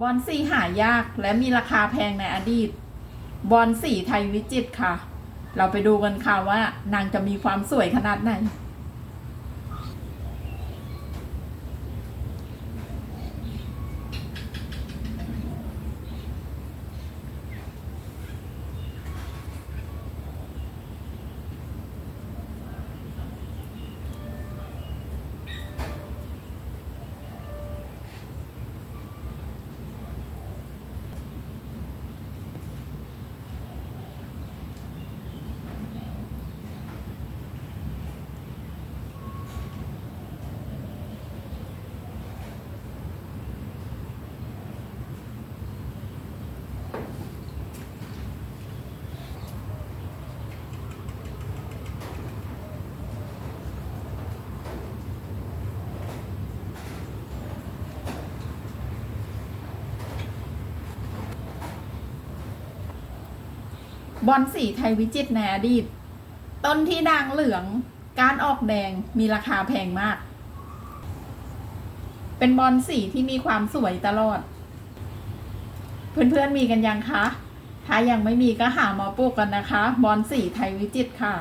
บอลสีหายากและมีราคาแพงในอดีต บอลสีไทยวิจิตรค่ะ เราไปดูกันค่ะว่านางจะมีความสวยขนาดไหน บอลสีไทยวิจิตในอดีต ต้นที่ด่างเหลือง การออกแดงมีราคาแพงมาก เป็นบอลสีที่มีความสวยตลอด เพื่อนๆมีกันยังคะ ถ้ายังไม่มีก็หามาปลูกกันนะคะ บอลสีไทยวิจิตค่ะ